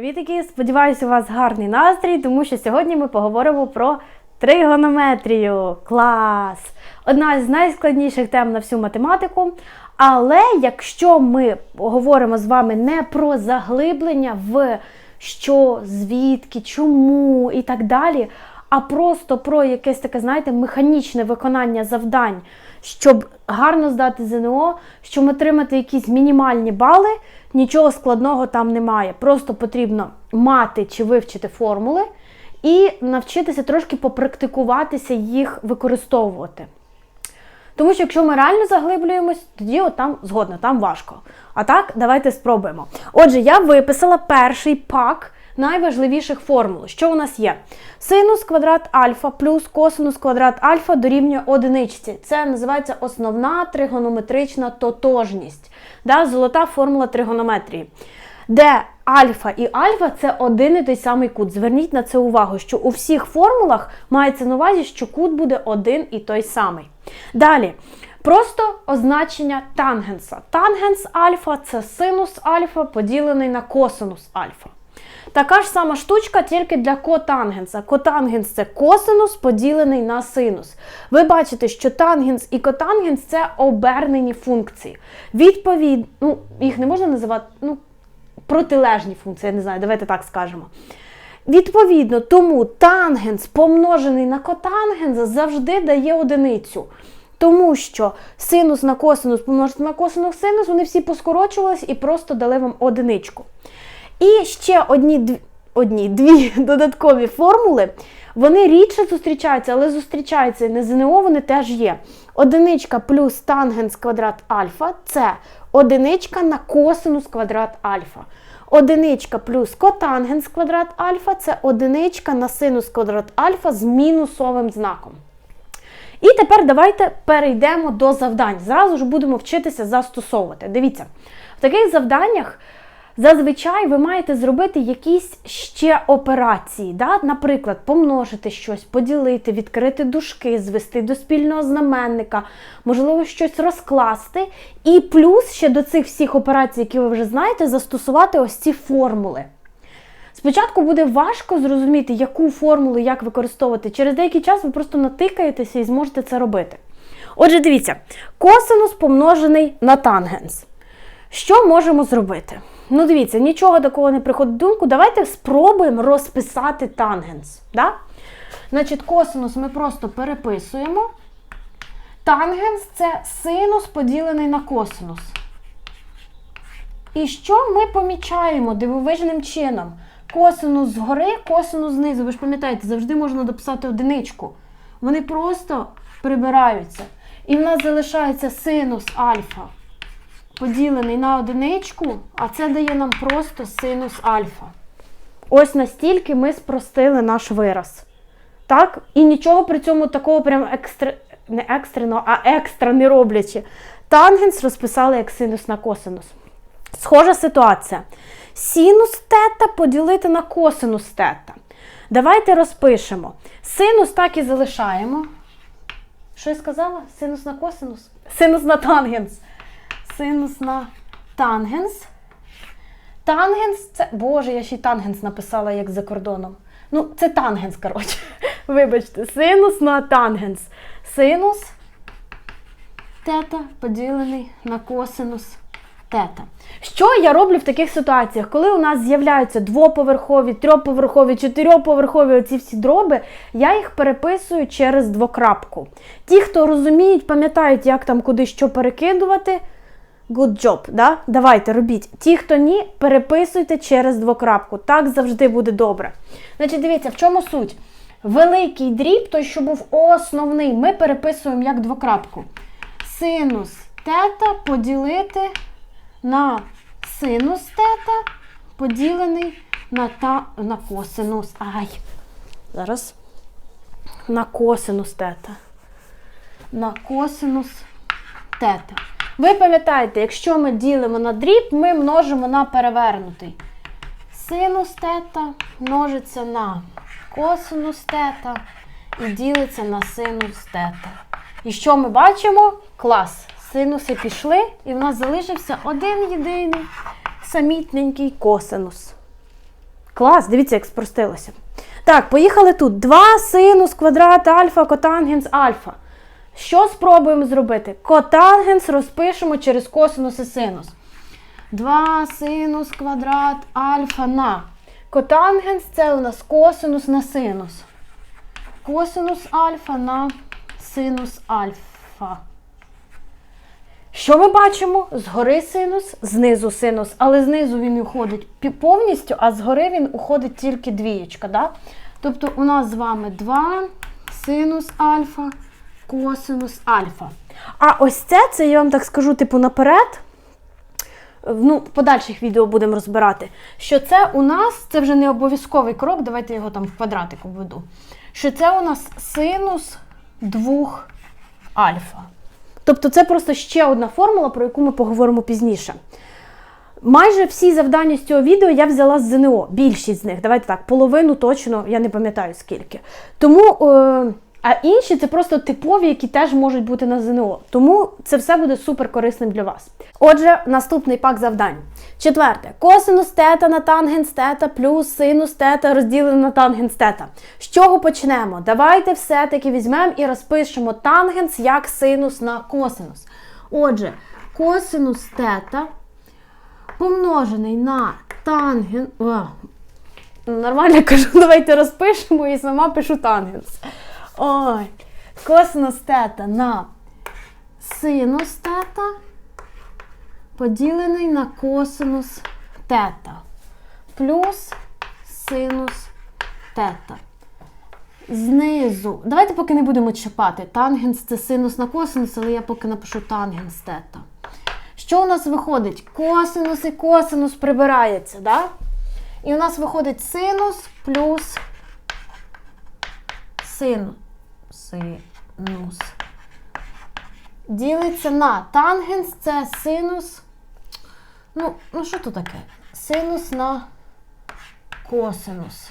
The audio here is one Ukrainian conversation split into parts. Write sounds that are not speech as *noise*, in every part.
Привітики! Сподіваюся, у вас гарний настрій, тому що сьогодні ми поговоримо про тригонометрію. Клас! Одна з найскладніших тем на всю математику. Але якщо ми говоримо з вами не про заглиблення в що, звідки, чому і так далі, а просто про якесь таке, знаєте, механічне виконання завдань, щоб гарно здати ЗНО, щоб отримати якісь мінімальні бали, нічого складного там немає. Просто потрібно мати чи вивчити формули і навчитися трошки попрактикуватися їх використовувати. Тому що якщо ми реально заглиблюємось, тоді от там згодно, там важко. А так, давайте спробуємо. Отже, я виписала перший пак найважливіших формул. Що у нас є? Синус квадрат альфа плюс косинус квадрат альфа дорівнює одиничці. Це називається основна тригонометрична тотожність. Да, Золота формула тригонометрії. Де альфа і альфа це один і той самий кут. Зверніть на це увагу, що у всіх формулах мається на увазі, що кут буде один і той самий. Далі. Просто означення тангенса. Тангенс альфа це синус альфа поділений на косинус альфа. Така ж сама штучка, тільки для котангенса. Котангенс це косинус поділений на синус. Ви бачите, що тангенс і котангенс це обернені функції. Відповідь, ну, їх не можна називати, ну, протилежні функції, я не знаю, давайте так скажемо. Відповідно, тому тангенс помножений на котангенс завжди дає одиницю. Тому що синус на косинус помножити на косинус синус, вони всі поскорочувались і просто дали вам одиничку. І ще одні, одні дві *laughs* додаткові формули, вони рідше зустрічаються, але зустрічаються і на ЗНО вони теж є. Одиничка плюс тангенс квадрат альфа це одиничка на косинус квадрат альфа. Одиничка плюс котангенс квадрат альфа це одиничка на синус квадрат альфа з мінусовим знаком. І тепер давайте перейдемо до завдань. Зразу ж будемо вчитися застосовувати. Дивіться, в таких завданнях зазвичай ви маєте зробити якісь ще операції. Да? Наприклад, помножити щось, поділити, відкрити дужки, звести до спільного знаменника, можливо, щось розкласти. І плюс ще до цих всіх операцій, які ви вже знаєте, застосувати ось ці формули. Спочатку буде важко зрозуміти, яку формулу як використовувати. Через деякий час ви просто натикаєтеся і зможете це робити. Отже, дивіться, косинус помножений на тангенс. Що можемо зробити? Ну, дивіться, нічого такого не приходить в думку. Давайте спробуємо розписати тангенс. Да? Значить, косинус ми просто переписуємо. Тангенс це синус поділений на косинус. І що ми помічаємо дивовижним чином? Косинус згори, косинус знизу. Ви ж пам'ятаєте, завжди можна дописати одиничку. Вони просто прибираються. І в нас залишається синус альфа поділений на одиничку, а це дає нам просто синус альфа. Ось настільки ми спростили наш вираз. Так? І нічого при цьому такого прям екстра, не екстрено, а екстра не роблячи. Тангенс розписали як синус на косинус. Схожа ситуація. Синус тета поділити на косинус тета. Давайте розпишемо. Синус так і залишаємо. Що я сказала? Синус на косинус? Синус на тангенс. Синус на тангенс. Тангенс це. Боже, я ще й тангенс написала, як за кордоном. Ну, це тангенс, коротше. *laughs* Вибачте, синус на тангенс. Синус тета поділений на косинус тета. Що я роблю в таких ситуаціях? Коли у нас з'являються двоповерхові, трьохповерхові, чотирьохповерхові оці всі дроби, я їх переписую через двокрапку. Ті, хто розуміють, пам'ятають, як там куди що перекидувати. Good job, да? Давайте робіть. Ті, хто ні, переписуйте через двокрапку. Так завжди буде добре. Значить, дивіться, в чому суть? Великий дріб, той, що був основний, ми переписуємо як двокрапку. Синус тета поділити на синус тета, поділений на та, на косинус. Ай. Зараз. На косинус тета. На косинус тета. Ви пам'ятаєте, якщо ми ділимо на дріб, ми множимо на перевернутий. Синус тета множиться на косинус тета і ділиться на синус тета. І що ми бачимо? Клас. Синуси пішли, і в нас залишився один єдиний самітненький косинус. Клас, дивіться, як спростилося. Так, поїхали тут. 2 синус квадрат альфа, котангенс альфа. Що спробуємо зробити? Котангенс розпишемо через косинус і синус. 2 синус квадрат альфа на. Котангенс це у нас косинус на синус. Косинус альфа на синус альфа. Що ми бачимо? Згори синус, знизу синус, але знизу він уходить повністю, а згори він уходить тільки двієчка. Да? Тобто у нас з вами 2 синус альфа, косинус альфа. А ось це, це я вам так скажу, типу, наперед. Ну, в подальших відео будемо розбирати, що це у нас, це вже не обов'язковий крок, давайте його там в квадратику введу. Що це у нас синус 2 альфа. Тобто це просто ще одна формула, про яку ми поговоримо пізніше. Майже всі завдання з цього відео я взяла з ЗНО, більшість з них. Давайте так, половину точно, я не пам'ятаю скільки. Тому, е, а інші це просто типові, які теж можуть бути на ЗНО. Тому це все буде супер корисним для вас. Отже, наступний пак завдань. Четверте. Косинус тета на тангенс тета плюс синус тета розділене на тангенс тета. З чого почнемо? Давайте все-таки візьмемо і розпишемо тангенс як синус на косинус. Отже, косинус тета помножений на тангенс. Нормально кажу, *laughs* давайте розпишемо і сама пишу тангенс. Ой, косинус тета на синус тета поділений на косинус тета плюс синус тета. Знизу. Давайте поки не будемо чіпати. Тангенс це синус на косинус, але я поки напишу тангенс тета. Що у нас виходить? Косинус і косинус прибирається, да? І у нас виходить синус плюс син, синус. Ділиться на тангенс це синус. Ну, ну що тут таке? Синус на косинус.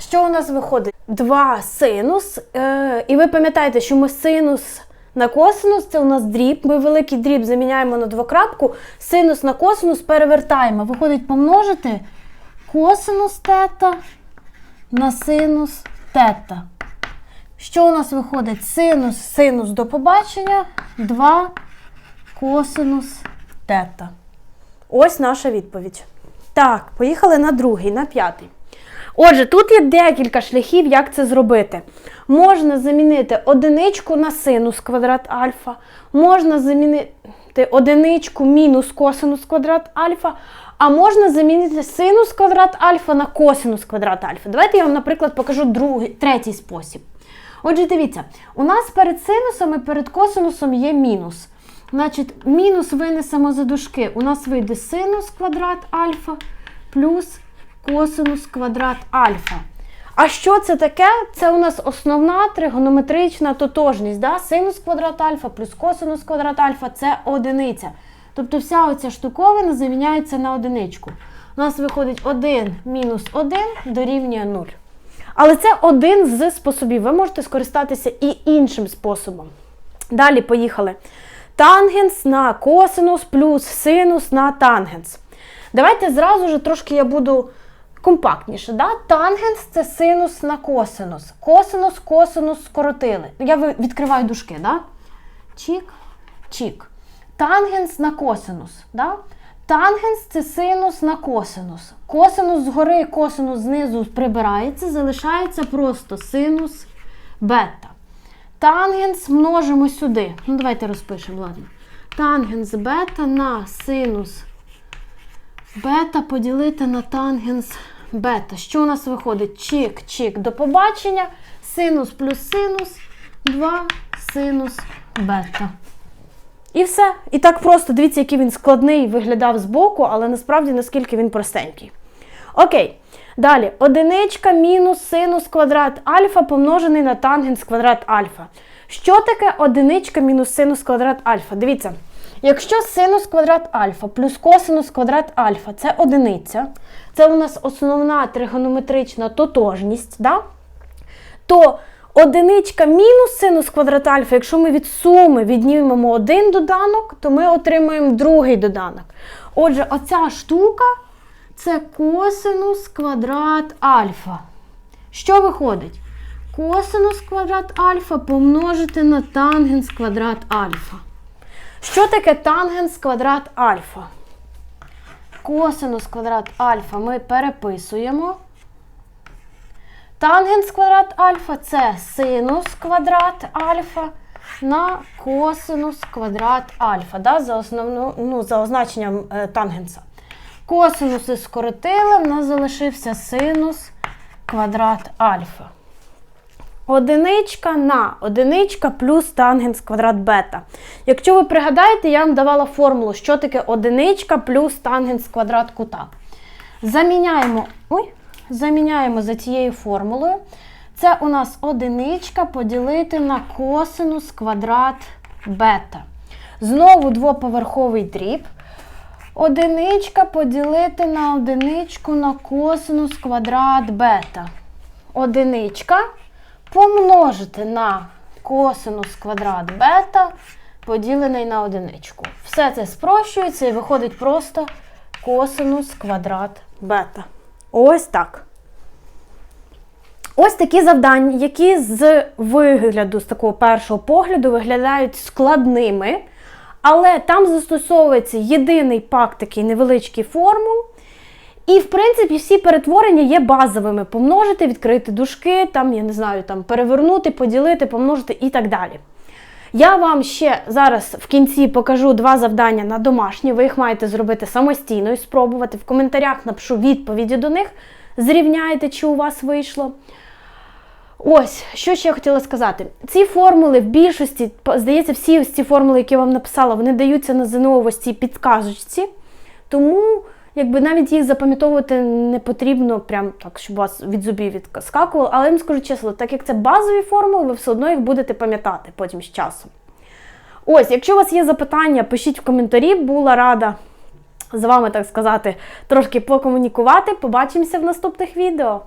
Що у нас виходить? Два синус. Е, і ви пам'ятаєте, що ми синус на косинус це у нас дріб. Ми великий дріб заміняємо на двокрапку. Синус на косинус перевертаємо. Виходить помножити косинус тета на синус тета. Що у нас виходить? Синус, синус до побачення, 2 косинус тета. Ось наша відповідь. Так, поїхали на другий, на п'ятий. Отже, тут є декілька шляхів, як це зробити. Можна замінити одиничку на синус квадрат альфа, можна замінити одиничку мінус косинус квадрат альфа, а можна замінити синус квадрат альфа на косинус квадрат альфа. Давайте я вам, наприклад, покажу другий, третій спосіб. Отже, дивіться, у нас перед синусом і перед косинусом є мінус. Значить, мінус винесемо за дужки. У нас вийде синус квадрат альфа плюс косинус квадрат альфа. А що це таке? Це у нас основна тригонометрична тотожність. Да? Синус квадрат альфа плюс косинус квадрат альфа це одиниця. Тобто вся оця штуковина заміняється на одиничку. У нас виходить 1 мінус 1 дорівнює 0. Але це один з способів. Ви можете скористатися і іншим способом. Далі поїхали. Тангенс на косинус плюс синус на тангенс. Давайте зразу ж трошки я буду компактніше. Да? Тангенс це синус на косинус. Косинус, косинус скоротили. Я відкриваю дужки, да? Чік, чік. Тангенс на косинус. Да? Тангенс це синус на косинус. Косинус згори, косинус знизу прибирається, залишається просто синус бета. Тангенс множимо сюди. Ну, давайте розпишемо, ладно. Тангенс бета на синус бета поділити на тангенс бета. Що у нас виходить? Чик, чик, до побачення. Синус плюс синус, 2 синус бета. І все. І так просто дивіться, який він складний виглядав збоку, але насправді наскільки він простенький. Окей. Далі, одиничка мінус синус квадрат альфа помножений на тангенс квадрат альфа. Що таке одиничка мінус синус квадрат альфа? Дивіться, якщо синус квадрат альфа плюс косинус квадрат альфа це одиниця, це у нас основна тригонометрична тотожність, да? то одиничка мінус синус квадрат альфа, якщо ми від суми віднімемо один доданок, то ми отримаємо другий доданок. Отже, оця штука це косинус квадрат альфа. Що виходить? Косинус квадрат альфа помножити на тангенс квадрат альфа. Що таке тангенс квадрат альфа? Косинус квадрат альфа ми переписуємо. Тангенс квадрат альфа це синус квадрат альфа на косинус квадрат альфа, да, за, основну, ну, за означенням е, тангенса. Косинуси скоротили, в нас залишився синус квадрат альфа. Одиничка на одиничка плюс тангенс квадрат бета. Якщо ви пригадаєте, я вам давала формулу, що таке одиничка плюс тангенс квадрат кута. Заміняємо, ой, заміняємо за цією формулою. Це у нас одиничка поділити на косинус квадрат бета. Знову двоповерховий дріб. Одиничка поділити на одиничку на косинус квадрат бета. Одиничка помножити на косинус квадрат бета, поділений на одиничку. Все це спрощується і виходить просто косинус квадрат бета. Ось так. Ось такі завдання, які з вигляду, з такого першого погляду, виглядають складними, але там застосовується єдиний пак такий невеличкий формул. І, в принципі, всі перетворення є базовими: помножити, відкрити дужки, там, я не знаю, там, перевернути, поділити, помножити і так далі. Я вам ще зараз в кінці покажу два завдання на домашні. Ви їх маєте зробити самостійно і спробувати. В коментарях напишу відповіді до них. Зрівняйте, чи у вас вийшло. Ось, що ще я хотіла сказати. Ці формули в більшості, здається, всі ці формули, які я вам написала, вони даються на ЗНО в ось цій підказочці. Тому, якби навіть їх запам'ятовувати не потрібно, прям так, щоб вас від зубів відскакувало. Але я вам скажу чесно, так як це базові формули, ви все одно їх будете пам'ятати потім з часом. Ось, якщо у вас є запитання, пишіть в коментарі, була рада з вами, так сказати, трошки покомунікувати. Побачимося в наступних відео.